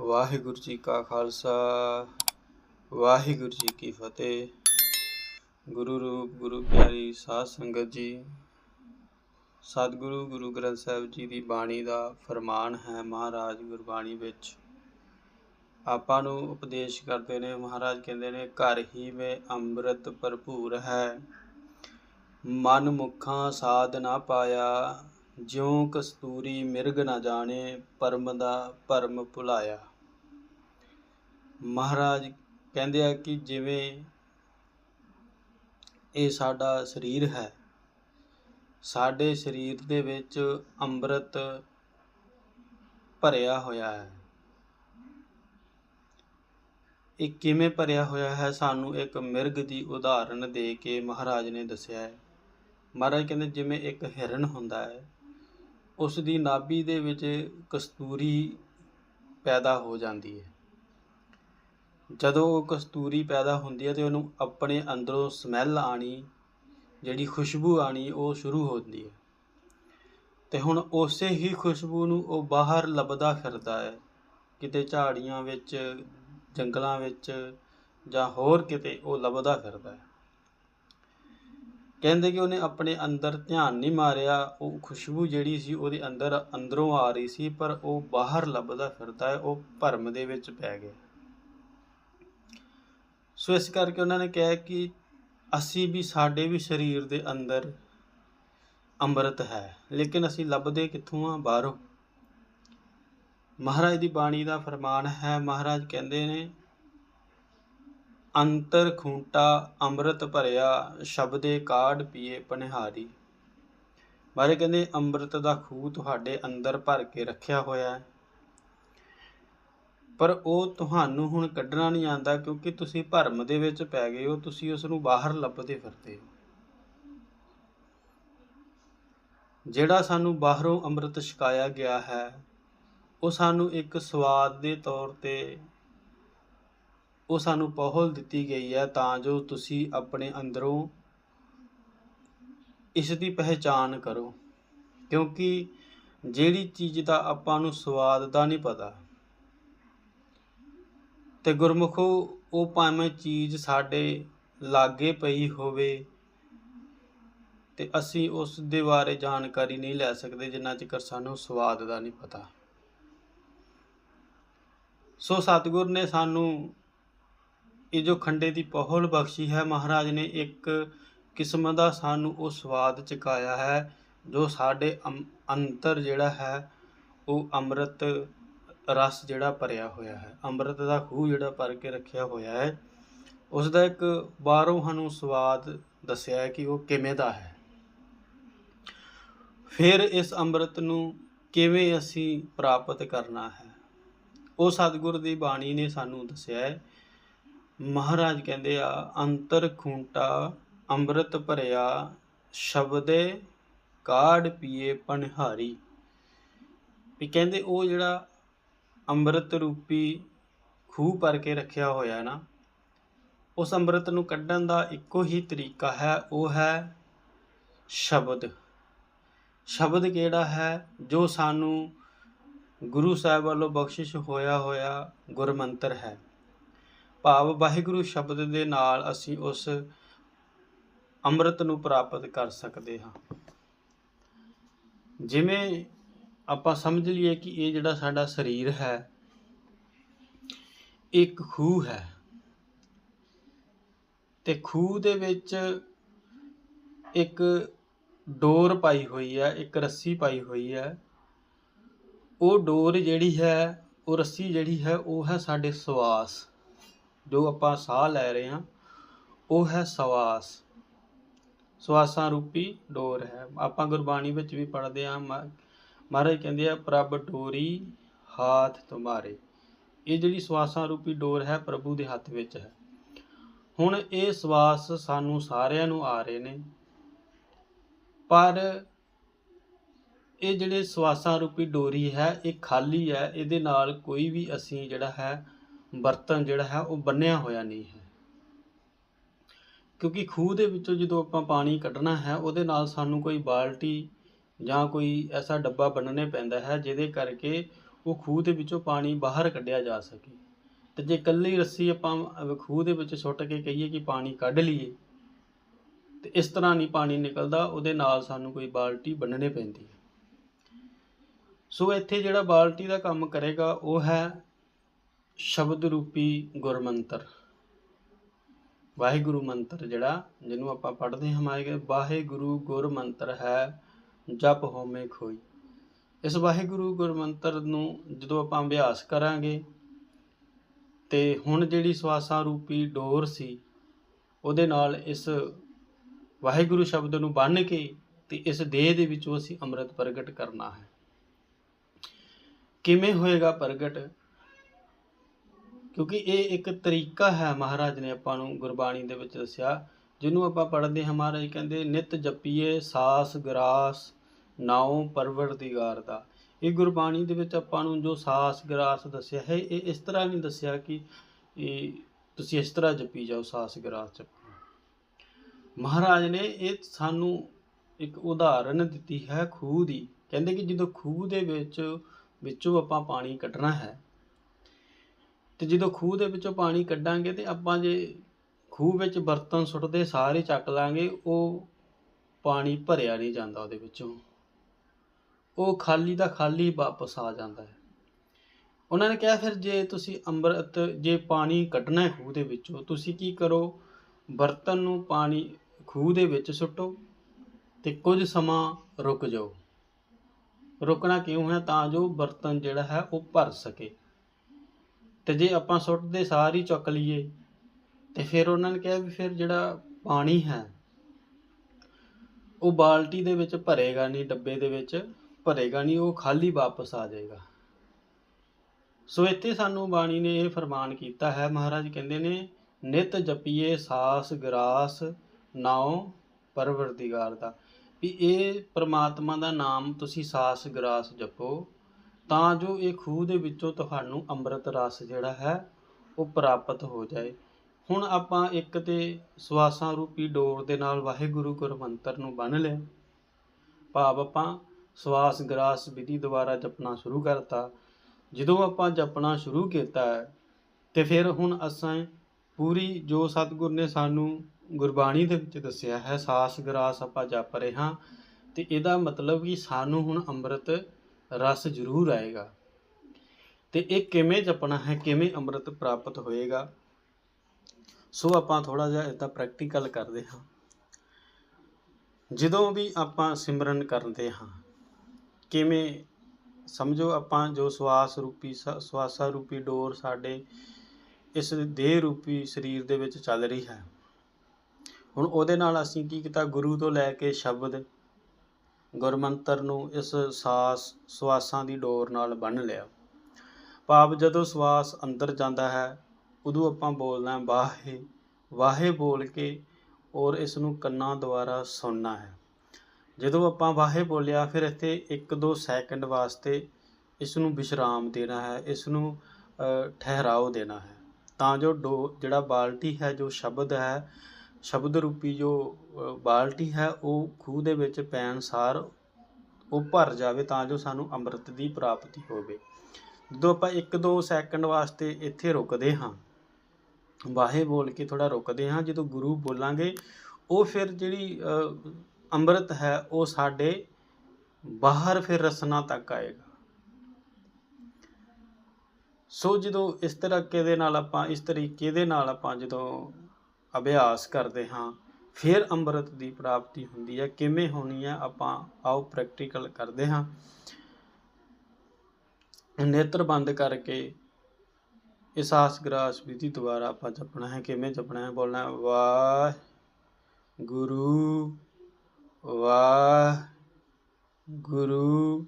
ਵਾਹਿਗੁਰੂ ਜੀ ਕਾ ਖਾਲਸਾ, ਵਾਹਿਗੁਰੂ ਜੀ ਕੀ ਫਤਿਹ। ਗੁਰੂ ਰੂਪ, ਗੁਰੂ ਪਿਆਰੀ ਸਾਧ ਸੰਗਤ ਜੀ, ਸਤਿਗੁਰੂ ਗੁਰੂ ਗ੍ਰੰਥ ਸਾਹਿਬ ਜੀ ਦੀ ਬਾਣੀ ਦਾ ਫਰਮਾਨ ਹੈ ਮਹਾਰਾਜ ਗੁਰਬਾਣੀ ਵਿੱਚ। ਆਪਾਂ ਨੂੰ ਉਪਦੇਸ਼ ਕਰਦੇ ਨੇ, ਮਹਾਰਾਜ ਕਹਿੰਦੇ ਨੇ, ਘਰ ਹੀ ਮੇ ਅੰਮ੍ਰਿਤ ਭਰਪੂਰ ਹੈ। ਮਨ ਮੁਖਾਂ ਸਾਧ ਨਾ ਪਾਇਆ, ਜਿਉ ਕਸਤੂਰੀ ਮਿਰਗ ਨਾ ਜਾਣੇ, ਪਰਮ ਦਾ ਭਰਮ ਭੁਲਾਇਆ। ਮਹਾਰਾਜ ਕਹਿੰਦੇ ਆ ਕਿ ਜਿਵੇਂ ਇਹ ਸਾਡਾ ਸਰੀਰ ਹੈ, ਸਾਡੇ ਸਰੀਰ ਦੇ ਵਿੱਚ ਅੰਮ੍ਰਿਤ ਭਰਿਆ ਹੋਇਆ ਹੈ। ਇਹ ਕਿਵੇਂ ਭਰਿਆ ਹੋਇਆ ਹੈ? ਸਾਨੂੰ ਇੱਕ ਮਿਰਗ ਦੀ ਉਦਾਹਰਣ ਦੇ ਕੇ ਮਹਾਰਾਜ ਨੇ ਦੱਸਿਆ ਹੈ। ਮਹਾਰਾਜ ਕਹਿੰਦੇ, ਜਿਵੇਂ ਇੱਕ ਹਿਰਨ ਹੁੰਦਾ ਹੈ, ਉਸ ਦੀ ਨਾਭੀ ਦੇ ਵਿੱਚ ਕਸਤੂਰੀ ਪੈਦਾ ਹੋ ਜਾਂਦੀ ਹੈ। ਜਦੋਂ ਉਹ ਕਸਤੂਰੀ ਪੈਦਾ ਹੁੰਦੀ ਹੈ ਤੇ ਉਹਨੂੰ ਆਪਣੇ ਅੰਦਰੋਂ ਸਮੈਲ ਆਣੀ, ਜਿਹੜੀ ਖੁਸ਼ਬੂ ਆਣੀ, ਉਹ ਸ਼ੁਰੂ ਹੁੰਦੀ ਹੈ। ਤੇ ਹੁਣ ਉਸੇ ਹੀ ਖੁਸ਼ਬੂ ਨੂੰ ਉਹ ਬਾਹਰ ਲੱਭਦਾ ਫਿਰਦਾ ਹੈ। ਕਿਤੇ ਝਾੜੀਆਂ ਵਿੱਚ, ਜੰਗਲਾਂ ਵਿੱਚ ਜਾਂ ਹੋਰ ਕਿਤੇ ਉਹ ਲੱਭਦਾ ਫਿਰਦਾ ਹੈ। ਕਹਿੰਦੇ ਕਿ ਉਹਨੇ ਆਪਣੇ ਅੰਦਰ ਧਿਆਨ ਨਹੀਂ ਮਾਰਿਆ, ਉਹ ਖੁਸ਼ਬੂ ਜਿਹੜੀ ਸੀ ਉਹਦੇ ਅੰਦਰ ਅੰਦਰੋਂ ਆ ਰਹੀ ਸੀ, ਪਰ ਉਹ ਬਾਹਰ ਲੱਭਦਾ ਫਿਰਦਾ ਹੈ, ਉਹ ਭਰਮ ਦੇ ਵਿੱਚ ਪੈ ਗਿਆ। ਸੋ ਇਸ ਕਰਕੇ ਉਹਨਾਂ ਨੇ ਕਿਹਾ ਕਿ ਅਸੀਂ ਵੀ ਸਾਡੇ ਵੀ ਸਰੀਰ ਦੇ ਅੰਦਰ ਅੰਮ੍ਰਿਤ ਹੈ, ਲੇਕਿਨ ਅਸੀਂ ਲੱਭਦੇ ਕਿੱਥੋਂ ਆ? ਬਾਹਰੋਂ। ਮਹਾਰਾਜ ਦੀ ਬਾਣੀ ਦਾ ਫਰਮਾਨ ਹੈ, ਮਹਾਰਾਜ ਕਹਿੰਦੇ ਨੇ, ਅੰਤਰ ਖੂੰਟਾ ਅੰਮ੍ਰਿਤ ਭਰਿਆ, ਸ਼ਬਦੇ ਕਾਢ ਪੀਏ ਪਨਿਹਾਰੀ। ਮਾਰੇ ਕਹਿੰਦੇ, ਅੰਮ੍ਰਿਤ ਦਾ ਖੂਹ ਤੁਹਾਡੇ ਅੰਦਰ ਭਰ ਕੇ ਰੱਖਿਆ ਹੋਇਆ ਹੈ। ਪਰ ਉਹ ਤੁਹਾਨੂੰ ਹੁਣ ਕੱਢਣਾ ਨਹੀਂ ਆਂਦਾ ਕਿਉਂਕਿ ਤੁਸੀਂ ਭਰਮ ਦੇ ਵਿੱਚ ਪੈ ਗਏ ਹੋ, ਤੁਸੀਂ ਉਸ ਨੂੰ ਬਾਹਰ ਲੱਭਦੇ ਫਿਰਦੇ ਹੋ। ਜਿਹੜਾ ਸਾਨੂੰ ਬਾਹਰੋਂ ਅੰਮ੍ਰਿਤ ਛਕਾਇਆ ਗਿਆ ਹੈ, ਉਹ ਸਾਨੂੰ ਇੱਕ ਸਵਾਦ ਦੇ ਤੌਰ ਤੇ ਉਹ ਸਾਨੂੰ ਪਹੁਲ ਦਿੱਤੀ ਗਈ ਹੈ ਤਾਂ ਜੋ ਤੁਸੀਂ ਆਪਣੇ ਅੰਦਰੋਂ ਇਸ ਦੀ ਪਹਿਚਾਨ ਕਰੋ। ਕਿਉਂਕਿ ਜਿਹੜੀ ਚੀਜ਼ ਦਾ ਆਪਾਂ ਨੂੰ ਸਵਾਦ ਦਾ ਨਹੀਂ ਪਤਾ ਤੇ ਗੁਰਮੁਖੋ, ਉਹ ਭਾਵੇਂ ਚੀਜ਼ ਸਾਡੇ ਲਾਗੇ ਪਈ ਹੋਵੇ ਤੇ ਅਸੀਂ ਉਸ ਦੇ ਬਾਰੇ ਜਾਣਕਾਰੀ ਨਹੀਂ ਲੈ ਸਕਦੇ ਜਿੰਨਾ ਚਿਰ ਸਾਨੂੰ ਸਵਾਦ ਦਾ ਨਹੀਂ ਪਤਾ। ਸੋ ਸਤਿਗੁਰ ਨੇ ਸਾਨੂੰ ਇਹ ਜੋ ਖੰਡੇ ਦੀ ਪਹੁਲ ਬਖਸ਼ੀ ਹੈ, ਮਹਾਰਾਜ ਨੇ ਇੱਕ ਕਿਸਮ ਦਾ ਸਾਨੂੰ ਉਹ ਸਵਾਦ ਚਕਾਇਆ ਹੈ ਜੋ ਸਾਡੇ ਅੰ- ਅੰਤਰ ਜਿਹੜਾ ਹੈ, ਉਹ ਅੰਮ੍ਰਿਤ ਰਸ ਜਿਹੜਾ ਭਰਿਆ ਹੋਇਆ ਹੈ, ਅੰਮ੍ਰਿਤ ਦਾ ਖੂਹ ਜਿਹੜਾ ਭਰ ਕੇ ਰੱਖਿਆ ਹੋਇਆ ਹੈ, ਉਸ ਦਾ ਇੱਕ ਬਾਹਰੋਂ ਸਾਨੂੰ ਸਵਾਦ ਦੱਸਿਆ ਹੈ ਕਿ ਉਹ ਕਿਵੇਂ ਦਾ ਹੈ। ਫਿਰ ਇਸ ਅੰਮ੍ਰਿਤ ਨੂੰ ਕਿਵੇਂ ਅਸੀਂ ਪ੍ਰਾਪਤ ਕਰਨਾ ਹੈ, ਉਹ ਸਤਿਗੁਰ ਦੀ ਬਾਣੀ ਨੇ ਸਾਨੂੰ ਦੱਸਿਆ ਹੈ। ਮਹਾਰਾਜ ਕਹਿੰਦੇ ਆ, ਅੰਤਰ ਖੂੰਟਾ ਅੰਮ੍ਰਿਤ ਭਰਿਆ, ਸ਼ਬਦੇ ਕਾੜ ਪੀਏ ਪਨਹਾਰੀ। ਵੀ ਕਹਿੰਦੇ ਉਹ ਜਿਹੜਾ ਅੰਮ੍ਰਿਤ ਰੂਪੀ ਖੂਹ ਭਰ ਕੇ ਰੱਖਿਆ ਹੋਇਆ ਨਾ, ਉਸ ਅੰਮ੍ਰਿਤ ਨੂੰ ਕੱਢਣ ਦਾ ਇੱਕੋ ਹੀ ਤਰੀਕਾ ਹੈ, ਉਹ ਹੈ ਸ਼ਬਦ। ਸ਼ਬਦ ਕਿਹੜਾ ਹੈ? ਜੋ ਸਾਨੂੰ ਗੁਰੂ ਸਾਹਿਬ ਵੱਲੋਂ ਬਖਸ਼ਿਸ਼ ਹੋਇਆ ਹੋਇਆ ਗੁਰਮੰਤਰ ਹੈ। ਭਾਵ ਵਾਹਿਗੁਰੂ ਸ਼ਬਦ ਦੇ ਨਾਲ ਅਸੀਂ ਉਸ ਅੰਮ੍ਰਿਤ ਨੂੰ ਪ੍ਰਾਪਤ ਕਰ ਸਕਦੇ ਹਾਂ। ਜਿਵੇਂ ਆਪਾਂ ਸਮਝ ਲਈਏ ਕਿ ਇਹ ਜਿਹੜਾ ਸਾਡਾ ਸਰੀਰ ਹੈ, ਇੱਕ ਖੂਹ ਹੈ। ਤੇ ਖੂਹ ਦੇ ਵਿੱਚ ਇੱਕ ਡੋਰ ਪਾਈ ਹੋਈ ਹੈ, ਇੱਕ ਰੱਸੀ ਪਾਈ ਹੋਈ ਹੈ। ਉਹ ਡੋਰ ਜਿਹੜੀ ਹੈ, ਉਹ ਰੱਸੀ ਜਿਹੜੀ ਹੈ, ਉਹ ਹੈ ਸਾਡੇ ਸਵਾਸ। ਜੋ ਆਪਾਂ ਸਾਹ ਲੈ ਰਹੇ ਹਾਂ, ਉਹ ਹੈ ਸਵਾਸ। ਸਵਾਸਾਂ ਰੂਪੀ ਡੋਰ ਹੈ। ਆਪਾਂ ਗੁਰਬਾਣੀ ਵਿੱਚ ਵੀ ਪੜ੍ਹਦੇ ਹਾਂ, ਮਾ- ਮਹਾਰਾਜ ਕਹਿੰਦੇ ਆ, ਪ੍ਰਭ ਡੋਰੀ ਹਾਥ ਤੁਮਾਰੇ। ਇਹ ਜਿਹੜੀ ਸਵਾਸਾਂ ਰੂਪੀ ਡੋਰ ਹੈ, ਪ੍ਰਭੂ ਦੇ ਹੱਥ ਵਿੱਚ ਹੈ। ਹੁਣ ਇਹ ਸਵਾਸ ਸਾਨੂੰ ਸਾਰਿਆਂ ਨੂੰ ਆ ਰਹੇ ਨੇ। ਪਰ ਇਹ ਜਿਹੜੇ ਸਵਾਸਾਂ ਰੂਪੀ ਡੋਰੀ ਹੈ, ਇਹ ਖਾਲੀ ਹੈ। ਇਹਦੇ ਨਾਲ ਕੋਈ ਵੀ ਅਸੀਂ ਜਿਹੜਾ ਹੈ, ਬਰਤਨ ਜਿਹੜਾ ਹੈ, ਉਹ ਬੰਨਿਆ ਹੋਇਆ ਨਹੀਂ ਹੈ। ਕਿਉਂਕਿ ਖੂਹ ਦੇ ਵਿੱਚੋਂ ਜਦੋਂ ਆਪਾਂ ਪਾਣੀ ਕੱਢਣਾ ਹੈ, ਉਹਦੇ ਨਾਲ ਸਾਨੂੰ ਕੋਈ ਬਾਲਟੀ ਜਾਂ ਕੋਈ ਐਸਾ ਡੱਬਾ ਬੰਨਣੇ ਪੈਂਦਾ ਹੈ ਜਿਹਦੇ ਕਰਕੇ ਉਹ ਖੂਹ ਦੇ ਵਿੱਚੋਂ ਪਾਣੀ ਬਾਹਰ ਕੱਢਿਆ ਜਾ ਸਕੇ। ਤੇ ਜੇ ਇਕੱਲੀ ਰੱਸੀ ਆਪਾਂ ਖੂਹ ਦੇ ਵਿੱਚ ਸੁੱਟ ਕੇ ਕਹੀਏ ਕਿ ਪਾਣੀ ਕੱਢ ਲਈਏ, ਤੇ ਇਸ ਤਰ੍ਹਾਂ ਨਹੀਂ ਪਾਣੀ ਨਿਕਲਦਾ, ਉਹਦੇ ਨਾਲ ਸਾਨੂੰ ਕੋਈ ਬਾਲਟੀ ਬੰਨਣੀ ਪੈਂਦੀ ਹੈ। ਸੋ ਇੱਥੇ ਜਿਹੜਾ ਬਾਲਟੀ ਦਾ ਕੰਮ ਕਰੇਗਾ, ਉਹ ਹੈ ਸ਼ਬਦ ਰੂਪੀ ਗੁਰਮੰਤਰ। ਵਾਹਿਗੁਰੂ ਮੰਤਰ ਜਿਹੜਾ, ਜਿਹਨੂੰ ਆਪਾਂ ਪੜ੍ਹਦੇ ਹਾਂ ਮਾਇਕੇ ਵਾਹਿਗੁਰੂ ਗੁਰ ਮੰਤਰ ਹੈ ਜਪ ਹੋਮੇ ਖੋਈ। ਇਸ ਵਾਹਿਗੁਰੂ ਗੁਰਮੰਤਰ ਨੂੰ ਜਦੋਂ ਆਪਾਂ ਅਭਿਆਸ ਕਰਾਂਗੇ, ਤੇ ਹੁਣ ਜਿਹੜੀ ਸਵਾਸਾਂ ਰੂਪੀ ਡੋਰ ਸੀ, ਉਹਦੇ ਨਾਲ ਇਸ ਵਾਹਿਗੁਰੂ ਸ਼ਬਦ ਨੂੰ ਬੰਨ੍ਹ ਕੇ ਤੇ ਇਸ ਦੇਹ ਦੇ ਵਿੱਚੋਂ ਅਸੀਂ ਅੰਮ੍ਰਿਤ ਪ੍ਰਗਟ ਕਰਨਾ ਹੈ। ਕਿਵੇਂ ਹੋਏਗਾ ਪ੍ਰਗਟ? ਕਿਉਂਕਿ ਇਹ ਇੱਕ ਤਰੀਕਾ ਹੈ ਮਹਾਰਾਜ ਨੇ ਆਪਾਂ ਨੂੰ ਗੁਰਬਾਣੀ ਦੇ ਵਿੱਚ ਦੱਸਿਆ, ਜਿਹਨੂੰ ਆਪਾਂ ਪੜ੍ਹਦੇ ਹਾਂ ਮਹਾਰਾਜ ਕਹਿੰਦੇ, ਨਿਤ ਜਪੀਏ ਸਾਸ ਗਰਾਸ ਨਾਉ ਪਰਵਰਦੀਗਾਰ ਦਾ। ਇਹ ਗੁਰਬਾਣੀ ਦੇ ਵਿੱਚ ਆਪਾਂ ਨੂੰ ਜੋ ਸਾਸ ਗਰਾਸ ਦੱਸਿਆ ਹੈ, ਇਹ ਇਸ ਤਰ੍ਹਾਂ ਨਹੀਂ ਦੱਸਿਆ ਕਿ ਇਹ ਤੁਸੀਂ ਇਸ ਤਰ੍ਹਾਂ ਜਪੀ ਜਾਓ, ਸਾਸ ਗਰਾਸ ਜਪੋ ਮਹਾਰਾਜ ਨੇ ਇਹ ਸਾਨੂੰ ਇੱਕ ਉਦਾਹਰਨ ਦਿੱਤੀ ਹੈ ਖੂਹ ਦੀ। ਕਹਿੰਦੇ ਕਿ ਜਦੋਂ ਖੂਹ ਦੇ ਵਿੱਚ, ਵਿੱਚੋਂ ਆਪਾਂ ਪਾਣੀ ਕੱਢਣਾ ਹੈ, ਤੇ ਜਦੋਂ ਖੂਹ ਦੇ ਵਿੱਚੋਂ ਪਾਣੀ ਕੱਢਾਂਗੇ ਤੇ ਆਪਾਂ ਜੇ ਖੂਹ ਵਿੱਚ ਬਰਤਨ ਸੁੱਟਦੇ, ਸਾਰੇ ਚੱਕ ਲਾਂਗੇ, ਉਹ ਪਾਣੀ ਭਰਿਆ ਨਹੀਂ ਜਾਂਦਾ ਉਹਦੇ ਵਿੱਚੋਂ। ਉਹ ਖਾਲੀ ਦਾ ਖਾਲੀ ਵਾਪਸ ਆ ਜਾਂਦਾ ਹੈ। ਉਹਨਾਂ ਨੇ ਕਿਹਾ, ਫਿਰ ਜੇ ਤੁਸੀਂ ਅੰਮ੍ਰਿਤ, ਜੇ ਪਾਣੀ ਕੱਢਣਾ ਹੈ ਖੂਹ ਦੇ ਵਿੱਚੋਂ, ਤੁਸੀਂ ਕੀ ਕਰੋ? ਬਰਤਨ ਨੂੰ ਪਾਣੀ ਖੂਹ ਦੇ ਵਿੱਚ ਸੁੱਟੋ ਤੇ ਕੁਝ ਸਮਾਂ ਰੁਕ ਜਾਓ। ਰੁਕਣਾ ਕਿਉਂ ਹੈ? ਤਾਂ ਜੋ ਬਰਤਨ ਜਿਹੜਾ ਹੈ ਉਹ ਭਰ ਸਕੇ। ਤੇ ਜੇ ਆਪਾਂ ਸੁੱਟਦੇ ਸਾਰ ਹੀ ਚੁੱਕ ਲਈਏ, ਤੇ ਫਿਰ ਉਹਨਾਂ ਨੇ ਕਿਹਾ ਵੀ ਫਿਰ ਜਿਹੜਾ ਪਾਣੀ ਹੈ, ਉਹ ਬਾਲਟੀ ਦੇ ਵਿੱਚ ਭਰੇਗਾ ਨਹੀਂ, ਡੱਬੇ ਦੇ ਵਿੱਚ। ਭਰੇਗਾ ਨਹੀਂ, ਉਹ ਖਾਲੀ ਵਾਪਸ ਆ ਜਾਏਗਾ। ਸੋ ਇੱਥੇ ਸਾਨੂੰ ਬਾਣੀ ਨੇ ਇਹ ਫਰਮਾਨ ਕੀਤਾ ਹੈ, ਮਹਾਰਾਜ ਕਹਿੰਦੇ ਨੇ, ਨਿਤ ਜਪੀਏ ਸਾਸ ਗਰਾਸ ਨਾਉ ਪਰਵਰਦੀਗਾਰ ਦਾ। ਵੀ ਇਹ ਪ੍ਰਮਾਤਮਾ ਦਾ ਨਾਮ ਤੁਸੀਂ ਸਾਸ ਗਰਾਸ ਜਪੋ, ਤਾਂ ਜੋ ਇਹ ਖੂਹ ਦੇ ਵਿੱਚੋਂ ਤੁਹਾਨੂੰ ਅੰਮ੍ਰਿਤ ਰਸ ਜਿਹੜਾ ਹੈ, ਉਹ ਪ੍ਰਾਪਤ ਹੋ ਜਾਏ। ਹੁਣ ਆਪਾਂ ਇੱਕ ਤੇ ਸਵਾਸਾਂ ਰੂਪੀ ਡੋਰ ਦੇ ਨਾਲ ਵਾਹਿਗੁਰੂ ਗੁਰਮੰਤਰ ਨੂੰ ਬੰਨ ਲਿਆ। ਭਾਵ ਆਪਾਂ ਸਵਾਸ ਗਰਾਸ ਵਿਧੀ ਦੁਆਰਾ ਜਪਣਾ ਸ਼ੁਰੂ ਕਰਤਾ। ਜਦੋਂ ਆਪਾਂ ਜਪਣਾ ਸ਼ੁਰੂ ਕੀਤਾ ਹੈ, ਤੇ ਫਿਰ ਹੁਣ ਅਸਾਂ ਪੂਰੀ ਜੋ ਸਤਿਗੁਰ ਨੇ ਸਾਨੂੰ ਗੁਰਬਾਣੀ ਦੇ ਵਿੱਚ ਦੱਸਿਆ ਹੈ, ਸਾਸ ਗਰਾਸ ਆਪਾਂ ਜਪ ਰਹੇ ਹਾਂ, ਤੇ ਇਹਦਾ ਮਤਲਬ ਕਿ ਸਾਨੂੰ ਹੁਣ ਅੰਮ੍ਰਿਤ ਰਸ ਜ਼ਰੂਰ ਆਏਗਾ। ਤੇ ਇਹ ਕਿਵੇਂ ਜਪਣਾ ਹੈ, ਕਿਵੇਂ ਅੰਮ੍ਰਿਤ ਪ੍ਰਾਪਤ ਹੋਏਗਾ, ਸੋ ਆਪਾਂ ਥੋੜਾ ਜਿਹਾ ਇਹਦਾ ਪ੍ਰੈਕਟੀਕਲ ਕਰਦੇ ਹਾਂ। ਜਦੋਂ ਵੀ ਆਪਾਂ ਸਿਮਰਨ ਕਰਦੇ ਹਾਂ ਕਿਵੇਂ ਸਮਝੋ ਆਪਾਂ ਜੋ ਸਵਾਸ ਰੂਪੀ ਸ- ਸਵਾਸਾ ਰੂਪੀ ਡੋਰ ਸਾਡੇ ਇਸ ਦੇਹ ਰੂਪੀ ਸਰੀਰ ਦੇ ਵਿੱਚ ਚੱਲ ਰਹੀ ਹੈ। ਹੁਣ ਉਹਦੇ ਨਾਲ ਅਸੀਂ ਕੀ ਕੀਤਾ? ਗੁਰੂ ਤੋਂ ਲੈ ਕੇ ਸ਼ਬਦ ਗੁਰਮੰਤਰ ਨੂੰ ਇਸ ਸਾਸ, ਸਵਾਸਾਂ ਦੀ ਡੋਰ ਨਾਲ ਬੰਨ੍ਹ ਲਿਆ। ਭਾਵ ਜਦੋਂ ਸਵਾਸ ਅੰਦਰ ਜਾਂਦਾ ਹੈ, ਉਦੋਂ ਆਪਾਂ ਬੋਲਣਾ ਹੈ ਵਾਹੇ ਵਾਹੇ ਬੋਲ ਕੇ ਔਰ ਇਸ ਨੂੰ ਕੰਨਾਂ ਦੁਆਰਾ ਸੁਣਨਾ ਹੈ। ਜਦੋਂ ਆਪਾਂ ਵਾਹੇ ਬੋਲਿਆ, ਫਿਰ ਇੱਥੇ 1-2 ਸੈਕਿੰਡ ਵਾਸਤੇ ਇਸ ਨੂੰ ਵਿਸ਼ਰਾਮ ਦੇਣਾ ਹੈ ਇਸ ਨੂੰ ਠਹਿਰਾਓ ਦੇਣਾ ਹੈ। ਤਾਂ ਜੋ ਡੋ, ਜਿਹੜਾ ਬਾਲਟੀ ਹੈ, ਜੋ ਸ਼ਬਦ ਹੈ, ਸ਼ਬਦ ਰੂਪੀ ਜੋ ਬਾਲਟੀ ਹੈ, ਉਹ ਖੂਹ ਦੇ ਵਿੱਚ ਪੈਣ ਸਾਰ ਉਹ ਭਰ ਜਾਵੇ ਤਾਂ ਜੋ ਸਾਨੂੰ ਅੰਮ੍ਰਿਤ ਦੀ ਪ੍ਰਾਪਤੀ ਹੋਵੇ। ਜਦੋਂ ਆਪਾਂ 1-2 ਸੈਕਿੰਡ ਵਾਸਤੇ ਇੱਥੇ ਰੁਕਦੇ ਹਾਂ, ਵਾਹੇ ਬੋਲ ਕੇ ਥੋੜਾ ਰੁਕਦੇ ਹਾਂ, ਜਦੋਂ ਗੁਰੂ ਬੋਲਾਂਗੇ, ਉਹ ਫਿਰ ਜਿਹੜੀ ਅੰਮ੍ਰਿਤ ਹੈ, ਉਹ ਸਾਡੇ ਬਾਹਰ ਫਿਰ ਰਸਨਾ ਤੱਕ ਆਏਗਾ। ਸੋ ਜਦੋਂ ਇਸ ਤਰੀਕੇ ਦੇ ਨਾਲ ਆਪਾਂ, ਇਸ ਤਰੀਕੇ ਦੇ ਨਾਲ ਆਪਾਂ ਜਦੋਂ ਅਭਿਆਸ ਕਰਦੇ ਹਾਂ, ਫਿਰ ਅੰਮ੍ਰਿਤ ਦੀ ਪ੍ਰਾਪਤੀ ਹੁੰਦੀ ਹੈ। ਕਿਵੇਂ ਹੋਣੀ ਹੈ, ਆਪਾਂ ਆਓ ਪ੍ਰੈਕਟੀਕਲ ਕਰਦੇ ਹਾਂ। ਨੇਤਰ ਬੰਦ ਕਰਕੇ ਇਸ ਆਸ ਗਰਾਸ ਵਿਧੀ ਦੁਆਰਾ ਆਪਾਂ ਜਪਣਾ ਹੈ। ਕਿਵੇਂ ਜਪਣਾ ਹੈ? ਬੋਲਣਾ ਵਾਹ ਗੁਰੂ ਵਾਹ ਗੁਰੂ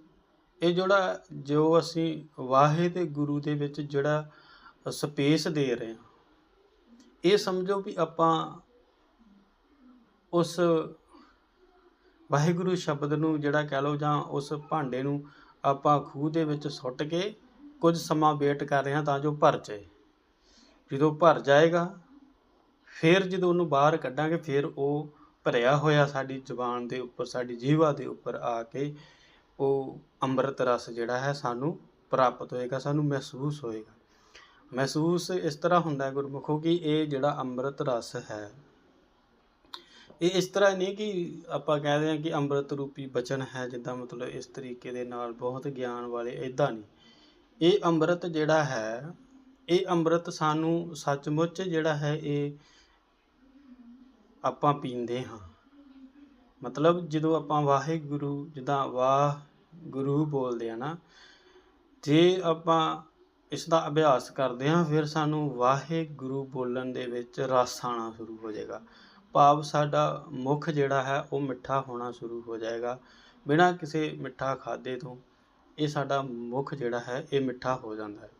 ਇਹ ਜਿਹੜਾ ਜੋ ਅਸੀਂ ਵਾਹੇ ਤੇ ਗੁਰੂ ਦੇ ਵਿੱਚ ਜਿਹੜਾ ਸਪੇਸ ਦੇ ਰਹੇ ਹਾਂ, ਇਹ ਸਮਝੋ ਵੀ ਆਪਾਂ ਉਸ ਵਾਹਿਗੁਰੂ ਸ਼ਬਦ ਨੂੰ ਜਿਹੜਾ ਕਹਿ ਲਓ ਜਾਂ ਉਸ ਭਾਂਡੇ ਨੂੰ ਆਪਾਂ ਖੂਹ ਦੇ ਵਿੱਚ ਸੁੱਟ ਕੇ ਕੁਝ ਸਮਾਂ ਵੇਟ ਕਰ ਰਹੇ ਹਾਂ ਤਾਂ ਜੋ ਭਰ ਜਾਏ। ਜਦੋਂ ਭਰ ਜਾਏਗਾ, ਫਿਰ ਜਦੋਂ ਉਹਨੂੰ ਬਾਹਰ ਕੱਢਾਂਗੇ, ਫਿਰ ਉਹ ਭਰਿਆ ਹੋਇਆ ਸਾਡੀ ਜ਼ੁਬਾਨ ਦੇ ਉੱਪਰ, ਸਾਡੀ ਜੀਵਾ ਦੇ ਉੱਪਰ ਆ ਕੇ ਉਹ ਅੰਮ੍ਰਿਤ ਰਸ ਜਿਹੜਾ ਹੈ ਸਾਨੂੰ ਪ੍ਰਾਪਤ ਹੋਏਗਾ, ਸਾਨੂੰ ਮਹਿਸੂਸ ਹੋਏਗਾ। ਮਹਿਸੂਸ ਇਸ ਤਰ੍ਹਾਂ ਹੁੰਦਾ ਹੈ ਗੁਰਮੁਖੋ ਕਿ ਇਹ ਜਿਹੜਾ ਅੰਮ੍ਰਿਤ ਰਸ ਹੈ, ਇਹ ਇਸ ਤਰ੍ਹਾਂ ਨਹੀਂ ਕਿ ਆਪਾਂ ਕਹਦੇ ਹਾਂ ਕਿ ਅੰਮ੍ਰਿਤ ਰੂਪੀ ਬਚਨ ਹੈ, ਜਿੱਦਾਂ ਮਤਲਬ ਇਸ ਤਰੀਕੇ ਦੇ ਨਾਲ ਬਹੁਤ ਗਿਆਨ ਵਾਲੇ ਇਦਾਂ ਨਹੀਂ। ਇਹ ਅੰਮ੍ਰਿਤ ਜਿਹੜਾ ਹੈ, ਇਹ ਅੰਮ੍ਰਿਤ ਸਾਨੂੰ ਸੱਚਮੁੱਚ ਜਿਹੜਾ ਹੈ, ਇਹ ਆਪਾਂ ਪੀਂਦੇ ਹਾਂ। ਮਤਲਬ ਜਦੋਂ ਆਪਾਂ ਵਾਹਿਗੁਰੂ, ਜਿੱਦਾਂ ਵਾਹ ਗੁਰੂ ਬੋਲਦੇ ਆ ਨਾ, ਜੇ ਆਪਾਂ ਇਸ ਦਾ ਅਭਿਆਸ ਕਰਦੇ ਹਾਂ, ਫਿਰ ਸਾਨੂੰ ਵਾਹਿਗੁਰੂ ਬੋਲਣ ਦੇ ਵਿੱਚ ਰਸ ਆਉਣਾ ਸ਼ੁਰੂ ਹੋ ਜਾਏਗਾ। ਭਾਵ ਸਾਡਾ ਮੁਖ ਜਿਹੜਾ ਹੈ, ਉਹ ਮਿੱਠਾ ਹੋਣਾ ਸ਼ੁਰੂ ਹੋ ਜਾਏਗਾ। ਬਿਨਾਂ ਕਿਸੇ ਮਿੱਠਾ ਖਾਦੇ ਤੋਂ ਇਹ ਸਾਡਾ ਮੁਖ ਜਿਹੜਾ ਹੈ, ਇਹ ਮਿੱਠਾ ਹੋ ਜਾਂਦਾ ਹੈ।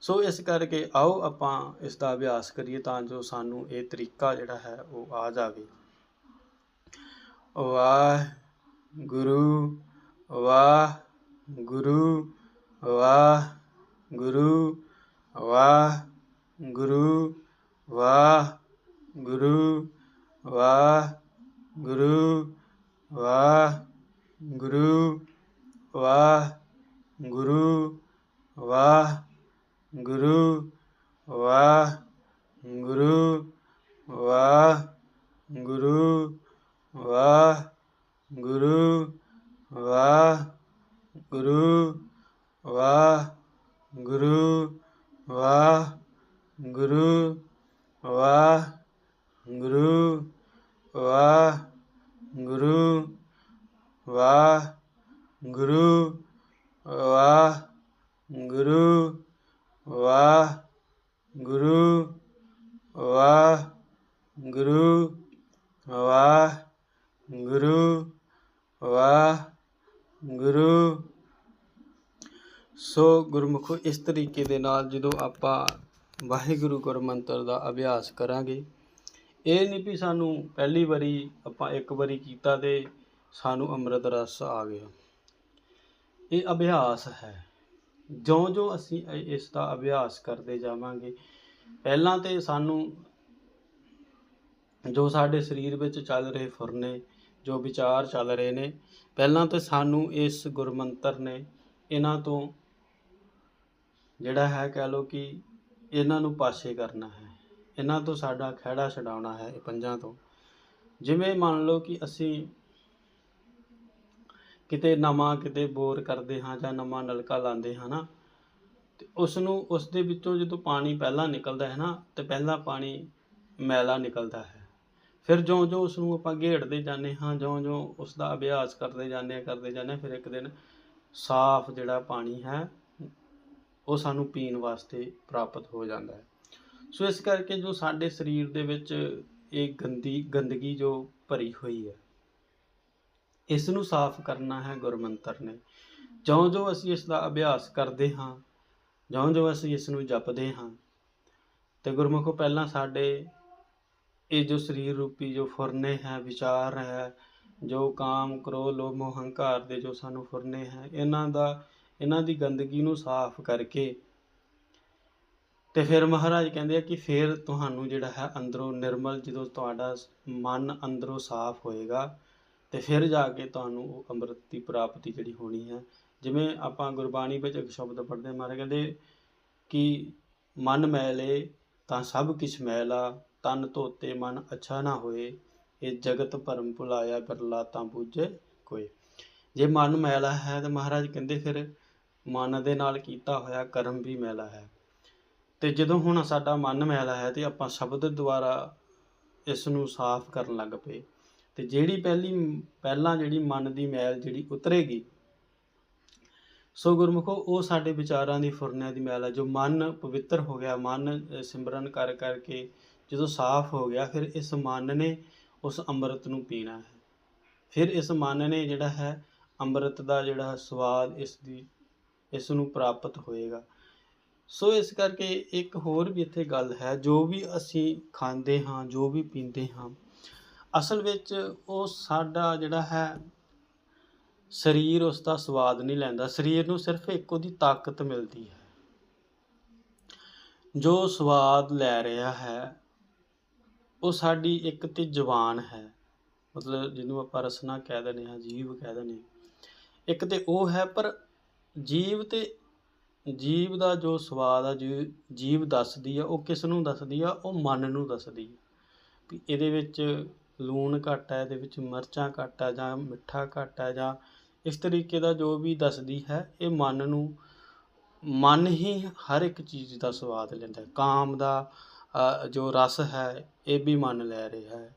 ਸੋ ਇਸ ਕਰਕੇ ਆਓ ਆਪਾਂ ਇਸ ਦਾ ਅਭਿਆਸ ਕਰੀਏ ਤਾਂ ਜੋ ਸਾਨੂੰ ਇਹ ਤਰੀਕਾ ਜਿਹੜਾ ਹੈ ਉਹ ਆ ਜਾਵੇ। ਵਾਹ ਗੁਰੂ ਵਾਹ ਗੁਰੂ ਗੁਰੂ ਵਾਹ ਗੁਰੂ ਵਾਹ ਗੁਰੂ ਵਾਹ ਗੁਰੂ ਵਾਹ ਗੁਰੂ ਵਾਹ ਗੁਰੂ ਵਾਹ ਗੁਰੂ ਸੋ ਗੁਰਮੁਖੋ, ਇਸ ਤਰੀਕੇ ਦੇ ਨਾਲ ਜਦੋਂ ਆਪਾਂ ਵਾਹਿਗੁਰੂ ਗੁਰ ਮੰਤਰ ਦਾ ਅਭਿਆਸ ਕਰਾਂਗੇ ਇਹ ਨਹੀਂ ਵੀ ਸਾਨੂੰ ਪਹਿਲੀ ਵਾਰੀ ਆਪਾਂ ਇੱਕ ਵਾਰੀ ਕੀਤਾ ਤੇ ਸਾਨੂੰ ਅੰਮ੍ਰਿਤ ਰਸ ਆ ਗਿਆ। ਇਹ ਅਭਿਆਸ ਹੈ। ਜਿਉਂ-ਜਿਉਂ ਅਸੀਂ ਇਸ ਦਾ ਅਭਿਆਸ ਕਰਦੇ ਜਾਵਾਂਗੇ, ਪਹਿਲਾਂ ਤੇ ਸਾਨੂੰ ਜੋ ਸਾਡੇ ਸਰੀਰ ਵਿੱਚ ਚੱਲ ਰਹੇ ਫੁਰਨੇ, ਜੋ ਵਿਚਾਰ ਚੱਲ ਰਹੇ ਨੇ, ਪਹਿਲਾਂ ਤੇ ਸਾਨੂੰ ਇਸ ਗੁਰਮੰਤਰ ਨੇ ਇਹਨਾਂ ਤੋਂ ਜਿਹੜਾ ਹੈ ਕਹਿ ਲੋ ਕਿ ਇਹਨਾਂ ਨੂੰ ਪਾਸੇ ਕਰਨਾ ਹੈ। ਇਹਨਾਂ ਤੋਂ ਸਾਡਾ ਖਹਿੜਾ ਛਡਾਉਣਾ ਹੈ, ਇਹ ਪੰਜਾਂ ਤੋਂ। ਜਿਵੇਂ ਮੰਨ ਲਓ ਕਿ ਅਸੀਂ ਕਿਤੇ ਨਵਾਂ ਕਿਤੇ ਬੋਰ ਕਰਦੇ ਹਾਂ ਜਾਂ ਨਵਾਂ ਨਲਕਾ ਲਾਉਂਦੇ ਹਾਂ ਨਾ, ਤੇ ਉਸ ਨੂੰ ਉਸ ਦੇ ਵਿੱਚੋਂ ਜਦੋਂ ਪਾਣੀ ਪਹਿਲਾਂ ਨਿਕਲਦਾ ਹੈ ਨਾ, ਤੇ ਪਹਿਲਾਂ ਪਾਣੀ ਮੈਲਾ ਨਿਕਲਦਾ ਹੈ। ਫਿਰ ਜਿਉਂ-ਜਿਉਂ ਉਸ ਨੂੰ ਆਪਾਂ ਘੇੜਦੇ ਜਾਂਦੇ ਹਾਂ, ਜਿਉਂ-ਜਿਉਂ ਉਸ ਦਾ ਅਭਿਆਸ ਕਰਦੇ ਜਾਂਦੇ ਹਾਂ, ਕਰਦੇ ਜਾਂਦੇ ਹਾਂ, ਫਿਰ ਇੱਕ ਦਿਨ ਸਾਫ਼ ਜਿਹੜਾ ਪਾਣੀ ਹੈ, ਉਹ ਸਾਨੂੰ ਪੀਣ ਵਾਸਤੇ ਪ੍ਰਾਪਤ ਹੋ ਜਾਂਦਾ ਹੈ। ਸੋ ਇਸ ਕਰਕੇ ਜੋ ਸਾਡੇ ਸਰੀਰ ਦੇ ਵਿੱਚ ਇਹ ਗੰਦੀ, ਗੰਦਗੀ ਜੋ ਭਰੀ ਹੋਈ ਹੈ ਇਸ ਨੂੰ ਸਾਫ਼ ਕਰਨਾ ਹੈ ਗੁਰਮੰਤਰ ਨੇ। ਜਿਉਂ ਜੋ ਅਸੀਂ ਇਸ ਦਾ ਅਭਿਆਸ ਕਰਦੇ ਹਾਂ, ਜਿਉਂ ਜੋ ਅਸੀਂ ਇਸ ਨੂੰ ਜਪਦੇ ਹਾਂ, ਤੇ ਗੁਰਮੁਖੋ ਪਹਿਲਾਂ ਸਾਡੇ ਇਹ ਜੋ ਸਰੀਰ ਰੂਪੀ ਜੋ ਫੁਰਨੇ ਹੈ, ਵਿਚਾਰ ਹੈ, ਜੋ ਕਾਮ, ਕ੍ਰੋਧ, ਲੋਭ, ਮੋਹ, ਹੰਕਾਰ ਦੇ ਜੋ ਸਾਨੂੰ ਫੁਰਨੇ ਹੈ, ਇਹਨਾਂ ਦਾ, ਇਹਨਾਂ ਦੀ ਗੰਦਗੀ ਨੂੰ ਸਾਫ਼ ਕਰਕੇ ਤੇ ਫਿਰ ਮਹਾਰਾਜ ਕਹਿੰਦੇ ਆ ਕਿ ਫਿਰ ਤੁਹਾਨੂੰ ਜਿਹੜਾ ਹੈ ਅੰਦਰੋਂ ਨਿਰਮਲ ਜਦੋਂ ਤੁਹਾਡਾ ਮਨ ਅੰਦਰੋਂ ਸਾਫ਼ ਹੋਏਗਾ ਤੇ ਫਿਰ ਜਾ ਕੇ ਤੁਹਾਨੂੰ ਉਹ ਅੰਮ੍ਰਿਤ ਦੀ ਪ੍ਰਾਪਤੀ ਜਿਹੜੀ ਹੋਣੀ ਹੈ। ਜਿਵੇਂ ਆਪਾਂ ਗੁਰਬਾਣੀ ਵਿੱਚ ਇੱਕ ਸ਼ਬਦ ਪੜ੍ਹਦੇ ਹਾਂ, ਮਹਾਰਾਜ ਕਹਿੰਦੇ ਕਿ ਮਨ ਮੈਲੇ ਤਾਂ ਸਭ ਕਿਛ ਮੈਲਾ ਤਨ ਧੋਤੇ ਮਨ ਅੱਛਾ ਨਾ ਹੋਏ ਇਹ ਜਗਤ ਭਰਮ ਭੁਲਾਇਆ ਬਿਰਲਾ ਤਾਂ ਬੁੱਝੇ ਕੋਈ ਜੇ ਮਨ ਮੈਲਾ ਹੈ ਤਾਂ ਮਹਾਰਾਜ ਕਹਿੰਦੇ ਫਿਰ ਮਨ ਦੇ ਨਾਲ ਕੀਤਾ ਹੋਇਆ ਕਰਮ ਵੀ ਮੈਲਾ ਹੈ। ਤੇ ਜਦੋਂ ਹੁਣ ਸਾਡਾ ਮਨ ਮੈਲਾ ਹੈ ਤੇ ਆਪਾਂ ਸ਼ਬਦ ਦੁਆਰਾ ਇਸ ਨੂੰ ਸਾਫ਼ ਕਰਨ ਲੱਗ ਪਏ। ਤੇ ਜਿਹੜੀ ਪਹਿਲੀ, ਪਹਿਲਾਂ ਜਿਹੜੀ ਮਨ ਦੀ ਮੈਲ ਜਿਹੜੀ ਉਤਰੇਗੀ, ਸੋ ਗੁਰਮੁਖੋ, ਉਹ ਸਾਡੇ ਵਿਚਾਰਾਂ ਦੀ ਫੁਰਨਿਆਂ ਦੀ ਮੈਲ ਹੈ। ਜੋ ਮਨ ਪਵਿੱਤਰ ਹੋ ਗਿਆ, ਮਨ ਸਿਮਰਨ ਕਰ, ਕਰਕੇ ਜਦੋਂ ਸਾਫ਼ ਹੋ ਗਿਆ, ਫਿਰ ਇਸ ਮਨ ਨੇ ਉਸ ਅੰਮ੍ਰਿਤ ਨੂੰ ਪੀਣਾ ਹੈ। ਫਿਰ ਇਸ ਮਨ ਨੇ ਜਿਹੜਾ ਹੈ, ਅੰਮ੍ਰਿਤ ਦਾ ਜਿਹੜਾ ਸਵਾਦ ਇਸ ਦੀ, ਇਸ ਨੂੰ ਪ੍ਰਾਪਤ ਹੋਏਗਾ। ਸੋ ਇਸ ਕਰਕੇ ਇੱਕ ਹੋਰ ਵੀ ਇੱਥੇ ਗੱਲ ਹੈ, ਜੋ ਵੀ ਅਸੀਂ ਖਾਂਦੇ ਹਾਂ, ਜੋ ਵੀ ਪੀਂਦੇ ਹਾਂ, ਅਸਲ ਵਿੱਚ ਉਹ ਸਾਡਾ ਜਿਹੜਾ ਹੈ ਸਰੀਰ ਉਸ ਦਾ ਸਵਾਦ ਨਹੀਂ ਲੈਂਦਾ। ਸਰੀਰ ਨੂੰ ਸਿਰਫ ਇੱਕ ਉਹਦੀ ਤਾਕਤ ਮਿਲਦੀ ਹੈ। ਜੋ ਸਵਾਦ ਲੈ ਰਿਹਾ ਹੈ, ਉਹ ਸਾਡੀ ਇੱਕ ਤੇ ਜ਼ੁਬਾਨ ਹੈ, ਮਤਲਬ ਜਿਹਨੂੰ ਆਪਾਂ ਰਸਨਾ ਕਹਿ ਦਿੰਦੇ ਹਾਂ, ਜੀਵ ਕਹਿ ਦਿੰਦੇ ਹਾਂ। ਇੱਕ ਤੇ ਉਹ ਹੈ, ਪਰ ਜੀਵ ਤੇ ਜੀਵ ਦਾ ਜੋ ਸਵਾਦ ਆ, ਜੀ- ਜੀਵ ਦੱਸਦੀ ਆ, ਉਹ ਕਿਸ ਨੂੰ ਦੱਸਦੀ ਆ? ਉਹ ਮਨ ਨੂੰ ਦੱਸਦੀ ਆ। ਵੀ ਇਹਦੇ ਵਿੱਚ ਲੂਣ ਘੱਟ ਹੈ ਇਹਦੇ ਵਿੱਚ ਮਿਰਚਾਂ ਘੱਟ ਹੈ ਜਾਂ ਮਿੱਠਾ ਘੱਟ ਹੈ ਜਾਂ ਇਸ ਤਰੀਕੇ ਦਾ ਜੋ ਵੀ ਦੱਸਦੀ ਹੈ, ਇਹ ਮਨ ਨੂੰ, ਮਨ ਹੀ ਹਰ ਇੱਕ ਚੀਜ਼ ਦਾ ਸਵਾਦ ਲੈਂਦਾ ਕਾਮ ਦਾ ਜੋ ਰਸ ਹੈ, ਇਹ ਵੀ ਮਨ ਲੈ ਰਿਹਾ ਹੈ।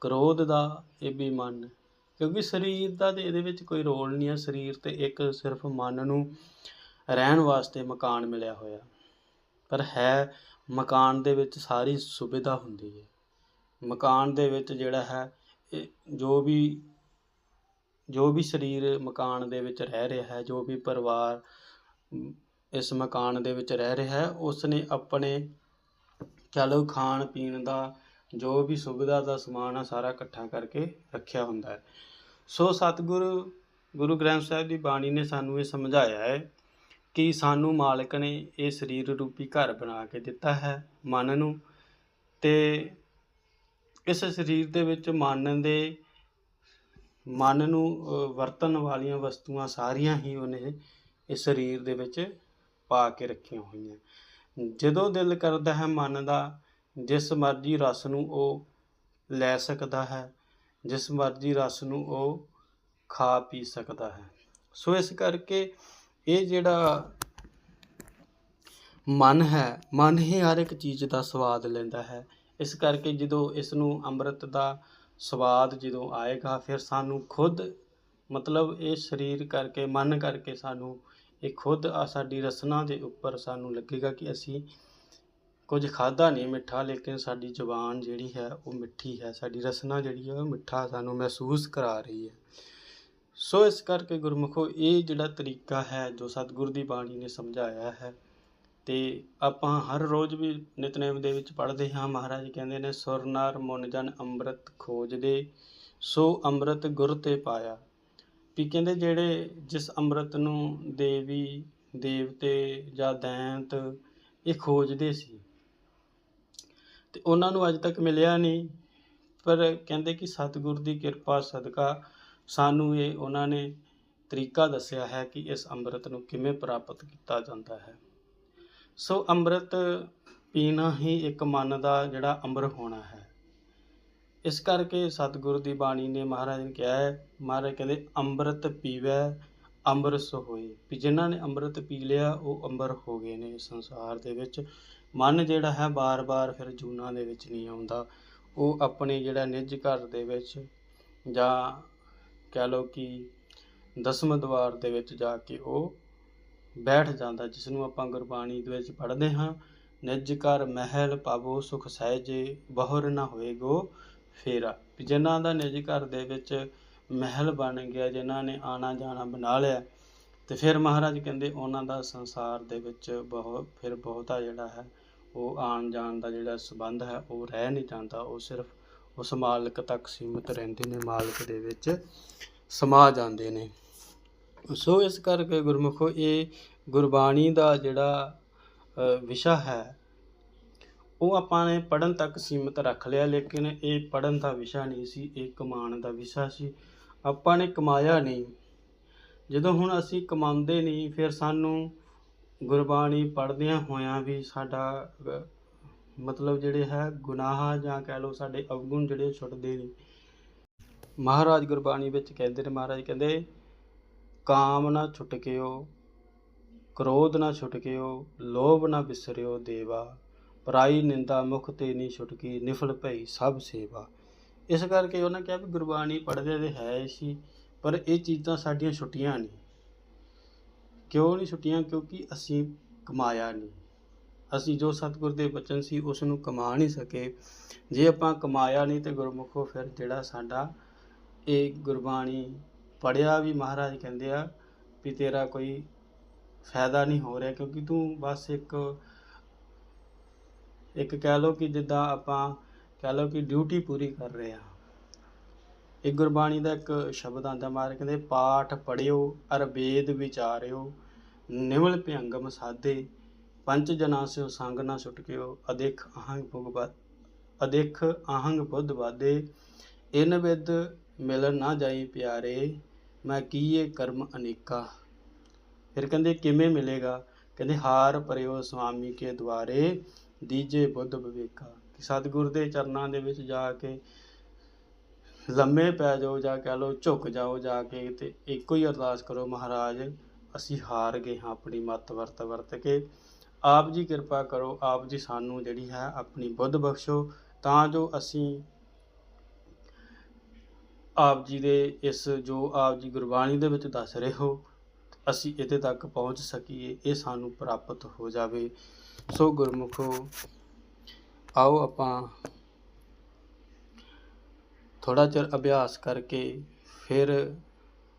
ਕ੍ਰੋਧ ਦਾ, ਇਹ ਵੀ ਮਨ। ਕਿਉਂਕਿ ਸਰੀਰ ਦਾ ਤੇ ਇਹਦੇ ਵਿੱਚ ਕੋਈ ਰੋਲ ਨਹੀਂ ਹੈ। ਸਰੀਰ ਤੇ ਇੱਕ ਸਿਰਫ ਮਨ ਨੂੰ ਰਹਿਣ ਵਾਸਤੇ ਮਕਾਨ ਮਿਲਿਆ ਹੋਇਆ। ਪਰ ਹੈ, ਮਕਾਨ ਦੇ ਵਿੱਚ ਸਾਰੀ ਸੁਵਿਧਾ ਹੁੰਦੀ ਹੈ। ਮਕਾਨ ਦੇ ਵਿੱਚ ਜਿਹੜਾ ਹੈ, ਇਹ ਜੋ ਵੀ ਜੋ ਵੀ ਸਰੀਰ ਮਕਾਨ ਦੇ ਵਿੱਚ ਰਹਿ ਰਿਹਾ ਹੈ, ਜੋ ਵੀ ਪਰਿਵਾਰ ਇਸ ਮਕਾਨ ਦੇ ਵਿੱਚ ਰਹਿ ਰਿਹਾ ਹੈ ਉਸ ਨੇ ਆਪਣੇ ਚਲੋ ਖਾਣ ਪੀਣ ਦਾ, ਜੋ ਵੀ ਸੁਵਿਧਾ ਦਾ ਸਮਾਨ ਆ, ਸਾਰਾ ਇਕੱਠਾ ਕਰਕੇ ਰੱਖਿਆ ਹੁੰਦਾ ਹੈ। ਸੋ ਸਤਿਗੁਰੂ, ਗੁਰੂ ਗ੍ਰੰਥ ਸਾਹਿਬ ਦੀ ਬਾਣੀ ਨੇ ਸਾਨੂੰ ਇਹ ਸਮਝਾਇਆ ਹੈ ਕਿ ਸਾਨੂੰ ਮਾਲਕ ਨੇ ਇਹ ਸਰੀਰ ਰੂਪੀ ਘਰ ਬਣਾ ਕੇ ਦਿੱਤਾ ਹੈ ਮਨ ਨੂੰ ਤੇ ਇਸ ਸਰੀਰ ਦੇ ਵਿੱਚ ਮਨ ਦੇ ਮਨ ਨੂੰ ਵਰਤਣ ਵਾਲੀਆਂ ਵਸਤੂਆਂ ਸਾਰੀਆਂ ਹੀ ਉਹਨੇ ਇਸ ਸਰੀਰ ਦੇ ਵਿੱਚ ਪਾ ਕੇ ਰੱਖੀਆਂ ਹੋਈਆਂ। ਜਦੋਂ ਦਿਲ ਕਰਦਾ ਹੈ ਮਨ ਦਾ, ਜਿਸ ਮਰਜ਼ੀ ਰਸ ਨੂੰ ਉਹ ਲੈ ਸਕਦਾ ਹੈ, ਜਿਸ ਮਰਜ਼ੀ ਰਸ ਨੂੰ ਉਹ ਖਾ ਪੀ ਸਕਦਾ ਹੈ। ਸੋ ਇਸ ਕਰਕੇ ਇਹ ਜਿਹੜਾ ਮਨ ਹੈ, ਮਨ ਹੀ ਹਰ ਇੱਕ ਚੀਜ਼ ਦਾ ਸਵਾਦ ਲੈਂਦਾ ਹੈ। ਇਸ ਕਰਕੇ ਜਦੋਂ ਇਸ ਨੂੰ ਅੰਮ੍ਰਿਤ ਦਾ ਸਵਾਦ ਜਦੋਂ ਆਏਗਾ, ਫਿਰ ਸਾਨੂੰ ਖੁਦ ਮਤਲਬ ਇਹ ਸਰੀਰ ਕਰਕੇ, ਮਨ ਕਰਕੇ ਸਾਨੂੰ ਇਹ ਖੁਦ ਆ ਸਾਡੀ ਰਸਨਾ ਦੇ ਉੱਪਰ ਸਾਨੂੰ ਲੱਗੇਗਾ ਕਿ ਅਸੀਂ ਕੁਝ ਖਾਦਾ ਨਹੀਂ ਮਿੱਠਾ, ਲੇਕਿਨ ਸਾਡੀ ਜ਼ੁਬਾਨ ਜਿਹੜੀ ਹੈ ਉਹ ਮਿੱਠੀ ਹੈ, ਸਾਡੀ ਰਸਨਾ ਜਿਹੜੀ ਹੈ ਉਹ ਮਿੱਠਾ ਸਾਨੂੰ ਮਹਿਸੂਸ ਕਰਾ ਰਹੀ ਹੈ। ਸੋ ਇਸ ਕਰਕੇ ਗੁਰਮੁਖੋ, ਇਹ ਜਿਹੜਾ ਤਰੀਕਾ ਹੈ ਜੋ ਸਤਿਗੁਰ ਦੀ ਬਾਣੀ ਨੇ ਸਮਝਾਇਆ ਹੈ, ਤੇ ਆਪਾਂ ਹਰ ਰੋਜ਼ ਵੀ ਨਿਤਨੇਮ ਦੇ ਵਿੱਚ ਪੜ੍ਹਦੇ ਹਾਂ। ਮਹਾਰਾਜ ਕਹਿੰਦੇ ਨੇ ਸੁਰਨਾਰ ਮੁਨ ਜਨ ਅੰਮ੍ਰਿਤ ਖੋਜਦੇ, ਸੋ ਅੰਮ੍ਰਿਤ ਗੁਰ ਤੇ ਪਾਇਆ। ਵੀ ਕਹਿੰਦੇ ਜਿਹੜੇ ਜਿਸ ਅੰਮ੍ਰਿਤ ਨੂੰ ਦੇਵੀ, ਦੇਵਤੇ ਜਾਂ ਦੈਂਤ ਇਹ ਖੋਜਦੇ ਸੀ, ਤੇ ਉਹਨਾਂ ਨੂੰ ਅੱਜ ਤੱਕ ਮਿਲਿਆ ਨਹੀਂ। ਪਰ ਕਹਿੰਦੇ ਕਿ ਸਤਿਗੁਰ ਦੀ ਕਿਰਪਾ, ਸਦਕਾ ਸਾਨੂੰ ਇਹ ਉਹਨਾਂ ਨੇ ਤਰੀਕਾ ਦੱਸਿਆ ਹੈ ਕਿ ਇਸ ਅੰਮ੍ਰਿਤ ਨੂੰ ਕਿਵੇਂ ਪ੍ਰਾਪਤ ਕੀਤਾ ਜਾਂਦਾ ਹੈ। ਸੋ ਅੰਮ੍ਰਿਤ ਪੀਣਾ ਹੀ ਇੱਕ ਮਨ ਦਾ ਜਿਹੜਾ ਅੰਮ੍ਰਿ ਹੋਣਾ ਹੈ। ਇਸ ਕਰਕੇ ਸਤਿਗੁਰੂ ਦੀ ਬਾਣੀ ਨੇ ਮਹਾਰਾਜ ਨੇ ਕਿਹਾ ਹੈ, ਮਹਾਰਾਜ ਕਹਿੰਦੇ, ਅੰਮ੍ਰਿਤ ਪੀਵੈ, ਅੰਮ੍ਰਿਤ ਹੋਏ ਵੀ ਜਿਨ੍ਹਾਂ ਨੇ ਅੰਮ੍ਰਿਤ ਪੀ ਲਿਆ, ਉਹ ਅੰਬਰ ਹੋ ਗਏ ਨੇ ਸੰਸਾਰ ਦੇ ਵਿੱਚ। ਮਨ ਜਿਹੜਾ ਹੈ, ਬਾਰ-ਬਾਰ ਫਿਰ ਜੂਨਾਂ ਦੇ ਵਿੱਚ ਨਹੀਂ ਆਉਂਦਾ। ਉਹ ਆਪਣੇ ਜਿਹੜਾ ਨਿੱਜ ਘਰ ਦੇ ਵਿੱਚ ਜਾਂ ਕਹਿ ਲਓ ਕਿ ਦਸਮ ਦਵਾਰ ਦੇ ਵਿੱਚ ਜਾ ਕੇ ਉਹ ਬੈਠ ਜਾਂਦਾ ਜਿਸ ਨੂੰ ਆਪਾਂ ਗੁਰਬਾਣੀ ਦੇ ਵਿੱਚ ਪੜ੍ਹਦੇ ਹਾਂ, ਨਿੱਜ ਘਰ ਮਹਿਲ ਪਾਵੋ ਸੁਖ ਸਹਿਜੇ, ਬਹੁਰ ਨਾ ਹੋਏਗੋ ਫੇਰਾ। ਵੀ ਜਿਨ੍ਹਾਂ ਦਾ ਨਿੱਜ ਘਰ ਦੇ ਵਿੱਚ ਮਹਿਲ ਬਣ ਗਿਆ, ਜਿਨ੍ਹਾਂ ਨੇ ਆਣਾ ਜਾਣਾ ਬਣਾ ਲਿਆ, ਤੇ ਫਿਰ ਮਹਾਰਾਜ ਕਹਿੰਦੇ ਉਹਨਾਂ ਦਾ ਸੰਸਾਰ ਦੇ ਵਿੱਚ ਬਹੁਤ ਫਿਰ ਬਹੁਤਾ ਜਿਹੜਾ ਹੈ, ਉਹ ਆਣ ਜਾਣ ਦਾ ਜਿਹੜਾ ਸਬੰਧ ਹੈ, ਉਹ ਰਹਿ ਨਹੀਂ ਜਾਂਦਾ, ਉਹ ਸਿਰਫ ਉਸ ਮਾਲਕ ਤੱਕ ਸੀਮਿਤ ਰਹਿੰਦੇ ਨੇ, ਮਾਲਕ ਦੇ ਵਿੱਚ ਸਮਾ ਜਾਂਦੇ ਨੇ। ਸੋ ਇਸ ਕਰਕੇ ਗੁਰਮੁਖੋ, ਇਹ ਗੁਰਬਾਣੀ ਦਾ ਜਿਹੜਾ ਵਿਸ਼ਾ ਹੈ, ਉਹ ਆਪਾਂ ਨੇ ਪੜਨ ਤੱਕ ਸੀਮਿਤ ਰੱਖ ਲਿਆ, ਲੇਕਿਨ ਇਹ ਪੜਨ ਦਾ ਵਿਸ਼ਾ ਨਹੀਂ ਸੀ, ਇਹ ਕਮਾਉਣ ਦਾ ਵਿਸ਼ਾ ਸੀ। ਆਪਾਂ ਨੇ ਕਮਾਇਆ ਨਹੀਂ। ਜਦੋਂ ਹੁਣ ਅਸੀਂ ਕਮਾਉਂਦੇ ਨਹੀਂ, ਫਿਰ ਸਾਨੂੰ ਗੁਰਬਾਣੀ ਪੜ੍ਹਦਿਆਂ ਹੋਇਆਂ ਵੀ ਸਾਡਾ ਮਤਲਬ ਜਿਹੜੇ ਹੈ ਗੁਨਾਹਾਂ ਜਾਂ ਕਹਿ ਲਓ ਸਾਡੇ ਅਵਗੁਣ ਜਿਹੜੇ ਛੁੱਟਦੇ ਨੇ ਮਹਾਰਾਜ ਗੁਰਬਾਣੀ ਵਿੱਚ ਕਹਿੰਦੇ ਨੇ, ਮਹਾਰਾਜ ਕਹਿੰਦੇ, ਕਾਮ ਨਾ ਛੁਟਕਿਓ ਕ੍ਰੋਧ ਨਾ ਛੁਟਕਿਓ ਲੋਭ ਨਾ ਵਿਸਰਿਓ ਦੇਵਾ, ਪਰਾਈ ਨਿੰਦਾ ਮੁਖ ਤੇ ਨਹੀਂ ਛੁਟਕੀ ਨਿਫਲ ਭਈ ਸਭ ਸੇਵਾ। ਇਸ ਕਰਕੇ ਉਹਨਾਂ ਕਿਹਾ ਵੀ ਗੁਰਬਾਣੀ ਪੜ੍ਹਦੇ ਤੇ ਹੈ ਸੀ, ਪਰ ਇਹ ਚੀਜ਼ਾਂ ਸਾਡੀਆਂ ਛੁੱਟੀਆਂ ਨਹੀਂ। ਕਿਉਂ ਨਹੀਂ ਛੁੱਟੀਆਂ? ਕਿਉਂਕਿ ਅਸੀਂ ਕਮਾਇਆ ਨਹੀਂ। ਅਸੀਂ ਜੋ ਸਤਿਗੁਰ ਦੇ ਬਚਨ ਸੀ ਉਸ ਨੂੰ ਕਮਾ ਨਹੀਂ ਸਕੇ। ਜੇ ਆਪਾਂ ਕਮਾਇਆ ਨਹੀਂ ਤੇ ਗੁਰਮੁਖੋ ਫਿਰ ਜਿਹੜਾ ਸਾਡਾ ਇਹ ਗੁਰਬਾਣੀ ਪੜਿਆ ਵੀ ਮਹਾਰਾਜ ਕਹਿੰਦੇ ਆ ਵੀ ਤੇਰਾ ਕੋਈ ਫਾਇਦਾ ਨਹੀਂ ਹੋ ਰਿਹਾ ਕਿਉਂਕਿ ਤੂੰ ਬਸ ਇੱਕ ਇੱਕ ਕਹਿ ਲਓ ਕਿ ਜਿੱਦਾਂ ਆਪਾਂ ਕਹਿ ਲਓ ਕਿ ਡਿਊਟੀ ਪੂਰੀ ਕਰ ਰਹੇ ਆ। ਇਹ ਗੁਰਬਾਣੀ ਦਾ ਇੱਕ ਸ਼ਬਦ ਆਂਦਾ ਮਾਰ ਕਹਿੰਦੇ, ਪਾਠ ਪੜਿਓ ਅਰ ਵੇਦ ਵਿਚਾਰਿਓ ਨਿਵਲ ਭਿਅੰਗਮ ਸਾਧੇ ਪੰਜ ਜਨਾ ਸਿਓ ਸੰਗ ਨਾ ਛੁਟਕਿਓ ਅਦੇਖ ਅਹੰਗ ਭੁਗ ਅਦੇਖ ਅਹੰਗ ਬੁੱਧ ਵਾਦੇ, ਇਨ ਵਿਦ ਮਿਲਣ ਨਾ ਜਾਈ ਪਿਆਰੇ, ਮੈਂ ਕੀਏ ਕਰਮ ਅਨੇਕਾ। ਫਿਰ ਕਹਿੰਦੇ, ਕਿਵੇਂ ਮਿਲੇਗਾ? ਕਹਿੰਦੇ, ਹਾਰ ਪਰਿਓ ਸੁਆਮੀ ਕੇ ਦੁਆਰੇ, ਦੀਜੇ ਬੁੱਧ ਵਿਵੇਕਾ। ਕਿ ਸਤਿਗੁਰ ਦੇ ਚਰਨਾਂ ਦੇ ਵਿੱਚ ਜਾ ਕੇ ਲੰਮੇ ਪੈ ਜਾਓ, ਜਾਂ ਕਹਿ ਲਓ ਝੁਕ ਜਾਓ ਜਾ ਕੇ, ਤੇ ਇੱਕੋ ਹੀ ਅਰਦਾਸ ਕਰੋ, ਮਹਾਰਾਜ, ਅਸੀਂ ਹਾਰ ਗਏ ਹਾਂ, ਆਪਣੀ ਮੱਤ ਵਰਤ ਵਰਤ ਕੇ। ਆਪ ਜੀ ਕਿਰਪਾ ਕਰੋ, ਆਪ ਜੀ ਸਾਨੂੰ ਜਿਹੜੀ ਹੈ ਆਪਣੀ ਬੁੱਧ ਬਖਸ਼ੋ, ਤਾਂ ਜੋ ਅਸੀਂ ਆਪ ਜੀ ਦੇ ਇਸ ਜੋ ਆਪ ਜੀ ਗੁਰਬਾਣੀ ਦੇ ਵਿੱਚ ਦੱਸ ਰਹੇ ਹੋ, ਅਸੀਂ ਇਹਦੇ ਤੱਕ ਪਹੁੰਚ ਸਕੀਏ, ਇਹ ਸਾਨੂੰ ਪ੍ਰਾਪਤ ਹੋ ਜਾਵੇ। ਸੋ ਗੁਰਮੁਖੋ, ਆਓ ਆਪਾਂ ਥੋੜਾ ਚਿਰ ਅਭਿਆਸ ਕਰਕੇ ਫਿਰ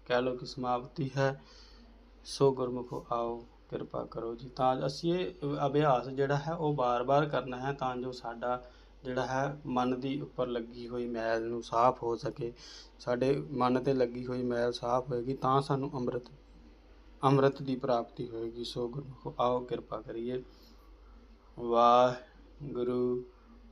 ਕਹਿ ਲਓ ਕਿ ਸਮਾਪਤੀ ਹੈ। ਸੋ ਗੁਰਮੁਖੋ, ਆਓ। ਕਿਰਪਾ ਕਰੋ ਜੀ। ਤਾਂ ਅਸੀਂ ਇਹ ਅਭਿਆਸ ਜਿਹੜਾ ਹੈ ਉਹ ਬਾਰ-ਬਾਰ ਕਰਨਾ ਹੈ ਤਾਂ ਜੋ ਸਾਡਾ ਜਿਹੜਾ ਹੈ ਮਨ ਦੀ ਉੱਪਰ ਲੱਗੀ ਹੋਈ ਮੈਲ ਨੂੰ ਸਾਫ਼ ਹੋ ਸਕੇ। ਸਾਡੇ ਮਨ ਤੇ ਲੱਗੀ ਹੋਈ ਮੈਲ ਸਾਫ਼ ਹੋਏਗੀ ਤਾਂ ਸਾਨੂੰ ਅੰਮ੍ਰਿਤ ਅੰਮ੍ਰਿਤ ਦੀ ਪ੍ਰਾਪਤੀ ਹੋਏਗੀ। ਸੋ ਗੁਰਮੁਖੋ, ਆਓ ਕਿਰਪਾ ਕਰੀਏ। Waheguru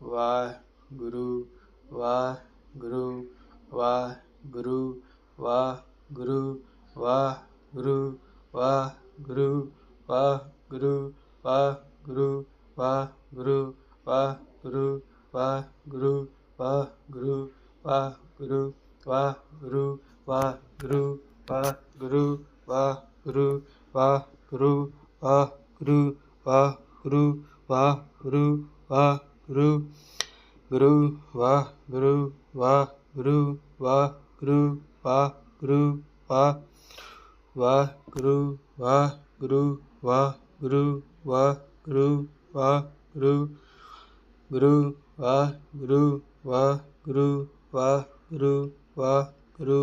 Waheguru Waheguru Waheguru Waheguru Waheguru Waheguru. Vaguru, Vaguru, Vaguru, Vaguru, Vaguru, Vaguru, Vaguru, Vaguru, Vaguru, Vaguru, Vaguru, Vaguru, Vaguru, Vaguru, Vaguru, Vaguru, Guru, Va, Guru, Va, Guru, Va, Guru, Va, Guru, Va, Va, Guru, Va, Guru, 와 으르 와 으르 와 으르 으르 와 으르 와 으르 와 으르 와 으르.